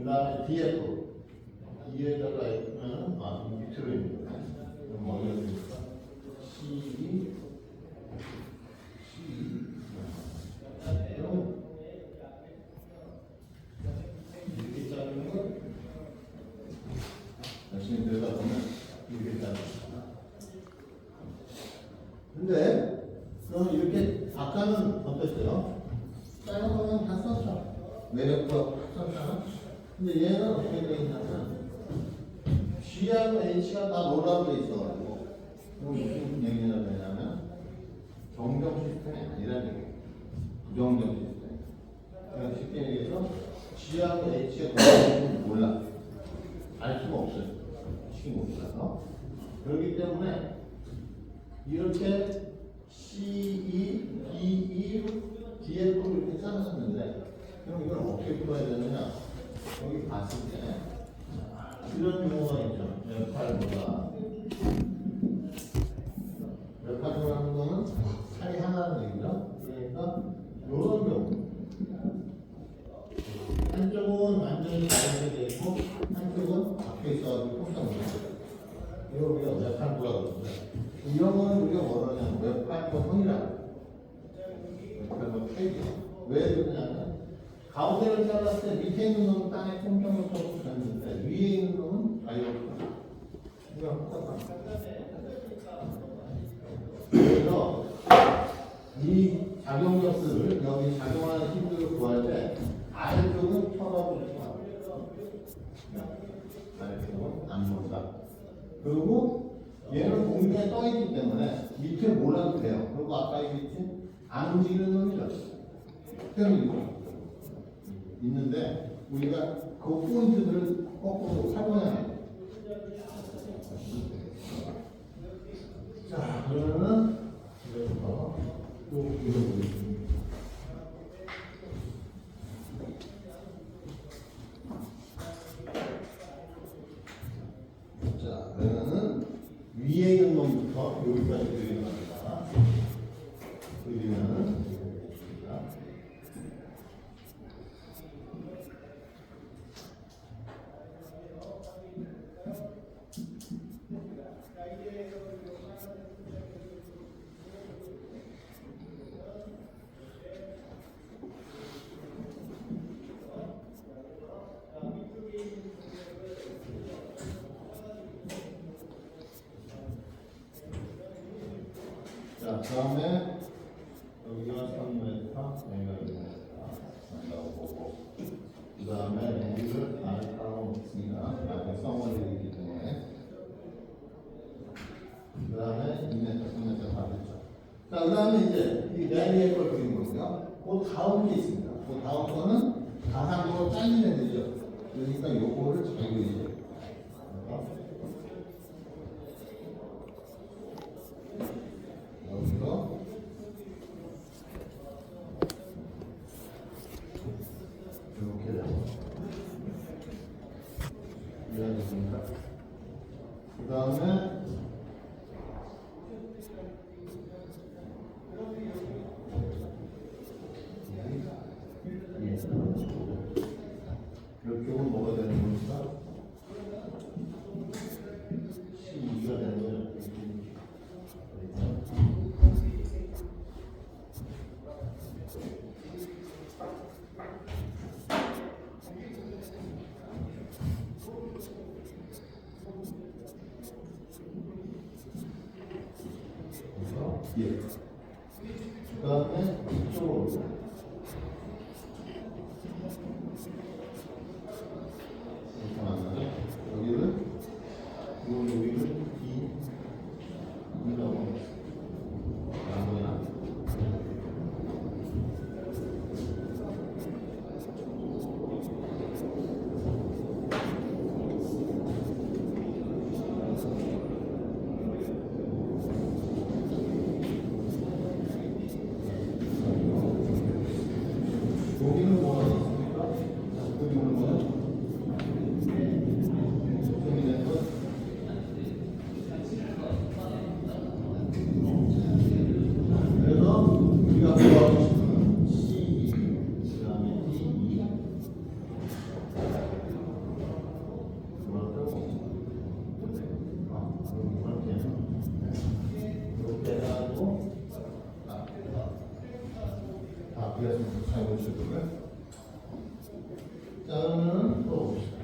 그 다음에 DF D에다가 있으면 아 밑으로 있는 거. 뭐 됩니까? C C 그럼 이렇게 자르는 거 열심히 들여다보면 이렇게 자르는 거 근데 그럼 이렇게 아까는 어땠어요? 다른 거는 다 썼죠. 썼잖아. 근데 얘는 어떻게 돼 있냐면 G하고 H가 다 놀라고 돼 있어가지고 그럼 무슨 얘기가 되냐면 정정 시스템이 아니라는 얘기예요. 부정정 시스템. 그냥 쉽게 얘기해서 G하고 H가 뭐인지 몰라. 알 수가 없어요. 못 몰라서. 그렇기 때문에 이렇게 C2, D2, DF로 이렇게 짜놨는데 그럼 이걸 어떻게 풀어야 되느냐? 여기 봤을 때 이런 용어가 있죠. 몇8보다 몇8보라는 거는 살이 하나라는 얘기죠. 그러니까 이런 경우 한쪽은 완전히 돼 있고 한쪽은 박혀 있어가지고 못해요. 이거 우리가 웹판부라고 그러는데 이런 거는 우리가 뭐라 하냐면 웹판부 형이라고 웹판부 페이지 왜 그러냐면 가운데를 잘랐을 때 밑에 있는 놈은 땅에 쳐서 붙였는데 위에 있는 놈은 자유롭다 이거 그래서 이 작용력들을 여기 작용하는 힘들을 구할 때 아래쪽은 펴가고 아래쪽은 안 본다 그리고 얘는 공중에 떠 있기 때문에 밑에 몰라도 돼요. 그리고 아까 얘기했지 안 움직이는 놈이죠. 태음이 있는데 우리가 그 포인트들을 거꾸로 활용해야 돼요. 자 그러면은. 자, 그러면은 위에 있는 놈부터 여기까지 그리는 겁니다. 그리면 자, 자, 다음에 여기가 3m, 여기가 2m 나오고 그 다음에 여기를 깔아놓습니다. 앞에 썸을 드리기 때문에 그 다음에 2m, 3m 다 됐죠. 자, 그 다음에 이제 이 내리의 걸 그린 거고요. 그 다음 게 있습니다. 그 다음 거는 가상으로 잘린 애들이죠. 그러니까 요거를 잘 그리죠. 여 고기는 뭐가 있습니까? 고기는 뭐가 이랬으면 잘 보시고요. 자, 그러면 또 봅시다.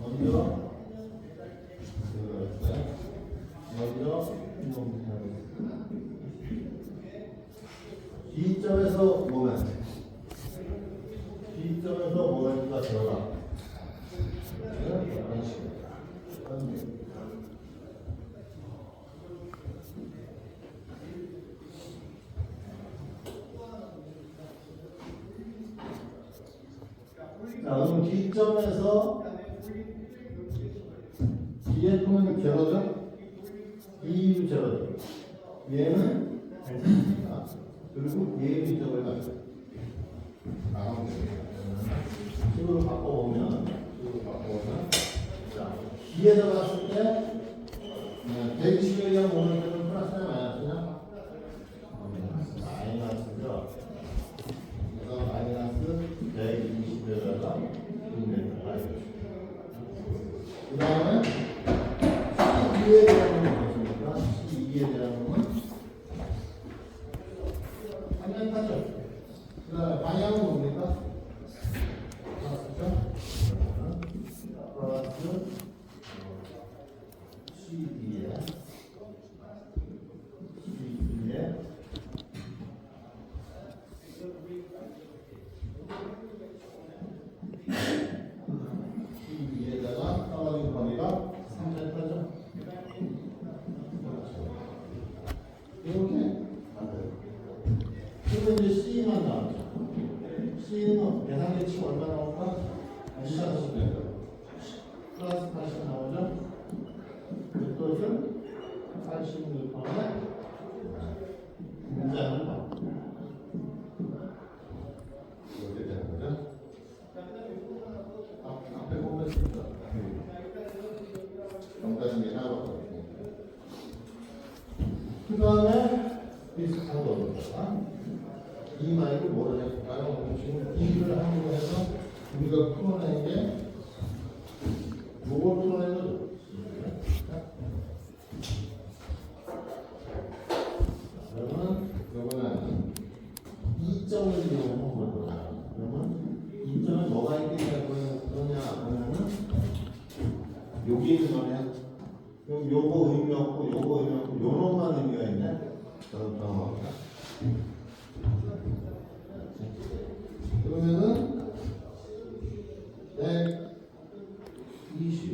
먼저. 먼저 B점에서 뭐면 B점에서 뭐가 들어가 이런 식으로 자, 그럼 B점에서 DF는 제로죠? E도 제로죠? 얘는. 그리고 얘의 미적을 가죠. 나가면 됩니다. 식으로 바꿔보면, 식으로 바꿔보면, 자, B에다 봤을 때, 120에 오는 때는 플러스냐, 마이너스냐? 마이너스죠. 그래서 마이너스 120에다가 600을 그 다음에 12에 대한 건 무엇입니까? 12에 대한 건 한명타죠. 그 다음에 방향은 뭡니까? 플러스죠? 플러스 12에 12에 이 위에다가 떨어진 거리가 3m죠. 이렇게 만들어요. 그리고 이제 C만 나오죠. C는 계산대치 얼마 나올까? 20을 플러스 80 나오죠. 그것을 86번에 문장을 봐. 이렇게 되는 거죠. 앞- 앞에 보면 진짜 정답이 하나밖에 그 다음에 비슷한 거입니다. 이 말고 뭐를 해볼까요? 지금 이를 함으로 해서 우리가 풀어낸 게 요걸 풀어낸 거죠. 그러면 요거는 2점을 이용하면 뭐야? 그러면 2점에 뭐가 있겠냐 그러냐 그러면은 여기 있는 거네. 그럼 요거 의미 없고 요거 의미 없고 요놈만 의미가 있네. 저는 더 그러면은 120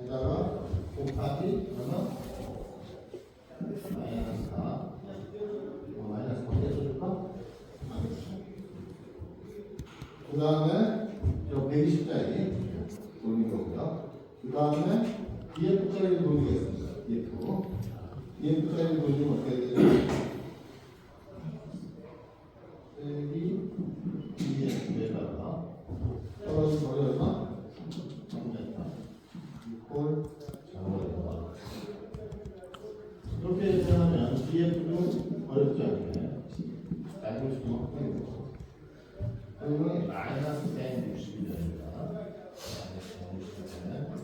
에다가 곱하기 얼마? 마이너스 4 어, 마이너스 4 떼줄까? 그 다음에 저 120짜리 돌린 거고요. 그 다음에 DF짜리 돌리겠습니다. DF. DF짜리 돌리면 어떻게 되죠? 여기 DF에다가 떨어진 거리 얼마? 3m. 6홀 작업을 이렇게 계산하면 DF도 어렵지 않게 알고 싶으면 확인해. 그러면 마이너스 160이 됩니다. 마이너스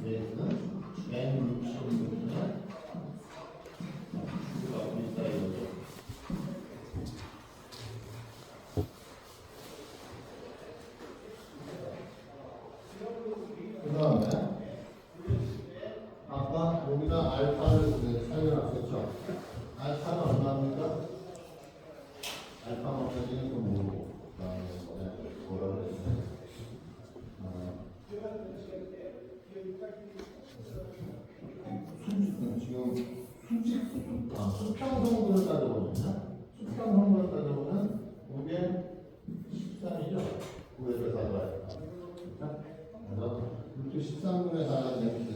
160은 얘는 160은 수가 있다 이거죠. 그 다음에 아까 여기다. 알파는 얼마입니까? 알파 마찬가지는 또 모르고 지금 수직 아, 수평 성분을 따져보면요. 수평 성분을 따져보면 이게 13이죠. 9에서 4가 그래서 이렇게 13분의 4가 되면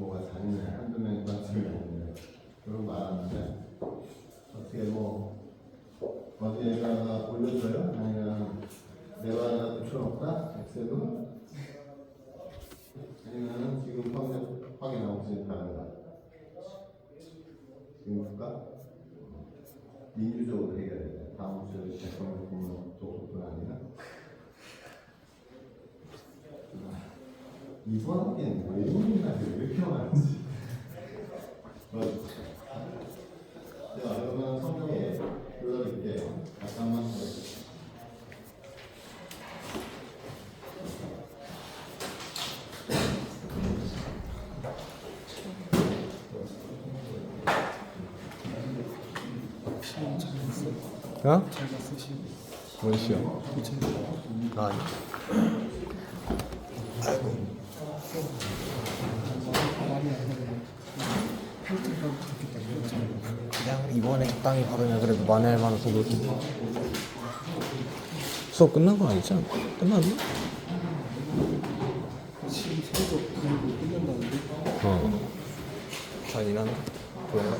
뭐가 잔인해 한두 명이 관심이 없는데 그런 거 알았는데 어떻게 뭐 어디에다가 올려줘요? 아니면 내가 하나 붙여놓을까? 엑셀로? 아니면 지금 확인, 확인하고 있으니까 하는 거야 지금 볼까? 민주적으로 해결해야 돼. 다음 주에 대통령 보면 독소뿐 아니라. 이번 학기는 왜 이런 왜 이렇게 많은지. 어, 제가 그러면 성경에 불러드릴게요. 잠깐만 기다려주세요. 어? 뭔 시야? 아니. 그냥 이번에 땅이 바르면 그래도 만회할 만한 속도 수업 끝난 거 아니지? 않- 끝났나? 지금 어. 잔인한데? 그런가?